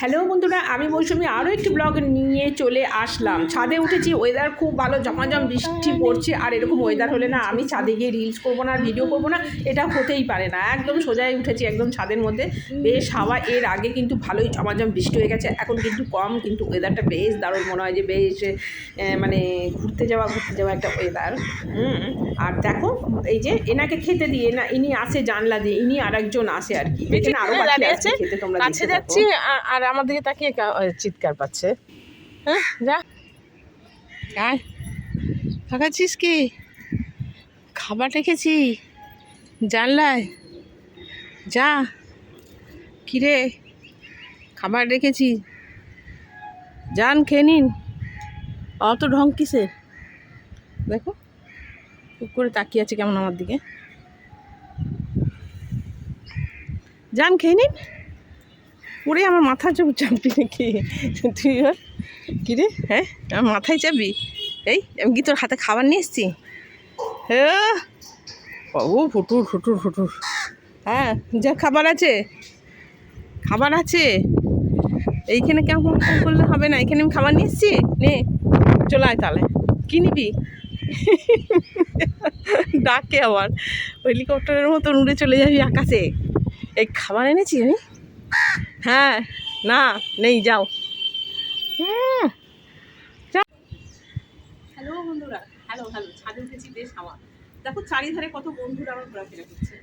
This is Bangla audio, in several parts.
হ্যালো বন্ধুরা আমি মৌসুমি আরও একটি ব্লগ নিয়ে চলে আসলাম। ছাদে উঠেছি ওয়েদার খুব ভালো জমাজম বৃষ্টি পড়ছে আর এরকম ওয়েদার হলে না আমি ছাদে গিয়ে রিলস করব না ভিডিও করব না এটা হতেই পারে না। একদম সোজাই উঠেছি একদম ছাদের মধ্যে। বেশ হাওয়া এর আগে কিন্তু ভালোই জমাজম বৃষ্টি হয়ে গেছে এখন কিন্তু কম কিন্তু ওয়েদারটা বেশ দারুণ মনে হয় যে বেশ মানে ঘুরতে যাওয়া ঘুরতে যাওয়া একটা ওয়েদার হুম আর দেখো এই যে এনাকে খেতে দিয়ে না ইনি আসে জানলা দিয়ে ইনি আর একজন আসে আর কি। এখানে আরও এখানে বাকি দাঁড়িয়ে আছে আছে, খেতে তোমরা। যাচ্ছি আর আমার দিকে তাকিয়ে চিৎকার পাচ্ছে। হ্যাঁ যা। আয়। কি? খাবার রেখেছি। জানলায়। যা। কিরে? খাবার রেখেছি। যান খেয়ে নিন। অত ঢং কিসের? দেখো। চুপ করে তাকিয়ে আছে কেমন আমার দিকে। যান খেয়ে নিন। ওরে আমার মাথা চোখ চাপবি নাকি? তুই আর কী রে? হ্যাঁ? আমার মাথায় চাপবি? এই, আমি কি তোর হাতে খাবার নিয়ে এসছি? হ্যাঁ। ও, ফুটুর ফুটুর ফুটুর। হ্যাঁ যা খাবার আছে। খাবার আছে। এইখানে কেমন করলে হবে না। এখানে আমি খাবার নিয়ে এসছি? নে, চলে আয় তাহলে। কী নিবি? ডাকে আবার। হেলিকপ্টারের মতন উড়ে চলে যাবি আকাশে। এই খাবার এনেছি আমি? হ্যাঁ না নেই যাও। হ্যালো বন্ধুরা হ্যালো হ্যালো ছাদে উঠেছি বেশ হাওয়া। দেখো চারিধারে কত বন্ধুরা আমার ঘোরাফেরা করছে।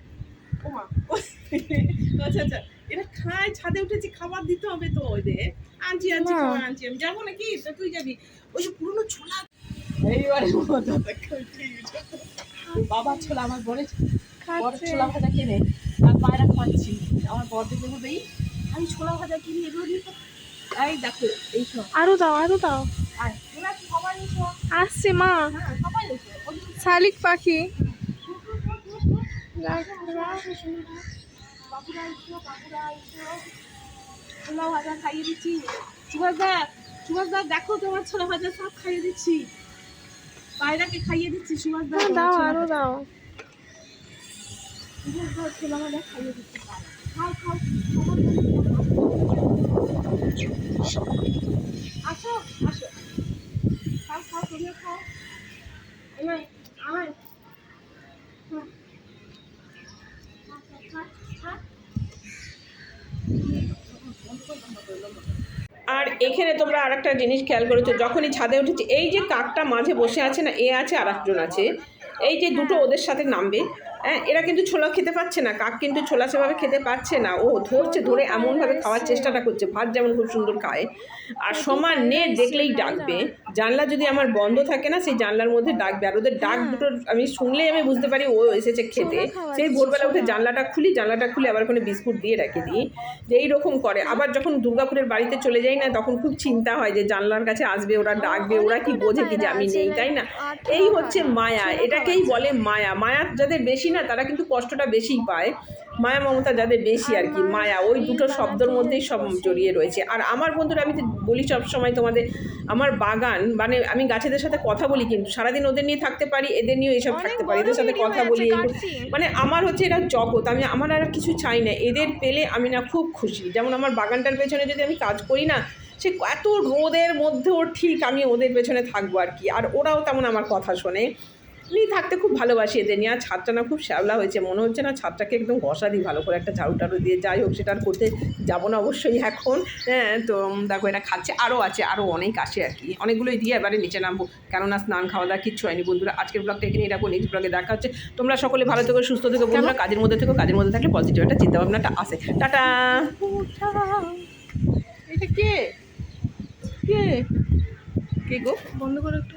ও মা আচ্ছা আচ্ছা এরা খায় ছাদে উঠেছি খাবার দিতে হবে তো ওদের আনছি আনছি মা। খাবার আনছি আমি যাব নাকি? তা তুই যাবি। ওই যে পুরনো ছোলা। এইবারে বাবা ছোলা আমার বড় বড় ছোলা ভাজা কিনে আর পায়রা খাচ্ছি। আমার বড়দের জন্য দেই আমি ছোলা ভাজা কিনি এগুলো দিয়ে এই দেখো এই সব আরও দাও আরও দাও। আসছে মা। হ্যাঁ শালিক পাখি। ছোলা ভাজা খাইয়ে দিচ্ছি। সুভাষ দা দা দেখো তোমার ছোলা ভাজা সব খাইয়ে দিচ্ছি। পায়রাকে খাইয়ে দিচ্ছি সুভাষ দা হ্যাঁ, দাও আরও দাও। সুভাষ ছোলা ভাজা খাইয়ে দিচ্ছি। খাও খাও। আর এখানে তোমরা আর একটা জিনিস খেয়াল করেছ, যখনই ছাদে উঠেছি, এই যে কাকটা মাঝে বসে আছে না, এ আছে আর একজন আছে, এই যে দুটো ওদের সাথে নামবে হ্যাঁ এরা কিন্তু ছোলা খেতে পাচ্ছে না কাক কিন্তু ছোলা সেভাবে খেতে পাচ্ছে না। ও ধরছে ধরে এমনভাবে খাওয়ার চেষ্টাটা করছে ভাত যেমন খুব সুন্দর খায়। আর সমান নে দেখলেই ডাকবে জানলা যদি আমার বন্ধ থাকে না সেই জানলার মধ্যে ডাকবে। আর ওদের ডাক দুটো আমি শুনলেই আমি বুঝতে পারি ও এসেছে খেতে। সেই ভোরবেলা উঠে জানলাটা খুলি জানলাটা খুলে আবার ওখানে বিস্কুট দিয়ে রেখে দিই যে এইরকম করে। আবার যখন দুর্গাপুরের বাড়িতে চলে যাই না তখন খুব চিন্তা হয় যে জানলার কাছে আসবে ওরা ডাকবে ওরা কি বোঝে কি যে আমি নেই তাই না? এই হচ্ছে মায়া এটাকেই বলে মায়া। মায়া যাদের বেশি না তারা কিন্তু কষ্টটা বেশিই পায়। মায়া মমতা যাদের বেশি আর কি মায়া ওই দুটো শব্দের মধ্যেই সব জড়িয়ে রয়েছে। আর আমার বন্ধুরা আমি তো বলি সব সময় তোমাদের আমার বাগান মানে আমি গাছেদের সাথে কথা বলি কিন্তু সারাদিন ওদের নিয়ে থাকতে পারি এদের নিয়েও এইসব থাকতে পারি এদের সাথে কথা বলি মানে আমার হচ্ছে এটা জগৎ আমি আমার আর কিছু চাই না এদের পেলে আমি না খুব খুশি। যেমন আমার বাগানটার পেছনে যদি আমি কাজ করি না সে এত রোদের মধ্যেও ঠিক আমি ওদের পেছনে থাকব আর কি আর ওরাও তেমন আমার কথা শোনে। নিয়ে থাকতে খুব ভালোবাসি এদের নিয়ে। আর ছাদটা না খুব শ্যাওলা হয়েছে। মনে হচ্ছে না ছাদটাকে একদম ঘষা দিই ভালো করে। একটা ঝাড়ু টাড়ু দিয়ে যাই হোক সেটা আর করতে যাব না অবশ্যই এখন। হ্যাঁ তো দেখো এটা খাচ্ছে। আরও আছে আরও অনেক আসে আর কি। অনেকগুলোই দিয়ে এবারে নিচে নামবো। কেননা স্নান খাওয়া দাওয়া কিচ্ছু হয়নি বন্ধুরা। আজকের ব্লগটা এখানে রাখব। নেক্সট ব্লগে দেখা হচ্ছে। তোমরা সকলে ভালো থেকো সুস্থ থেকো বন্ধুরা। কাজের মধ্যে থেকো কাজের মধ্যে থাকলে পজিটিভ একটা চিন্তা ভাবনাটা আসে। টাটা! এটা কে? কে? কে গো? বন্ধ করে একটু।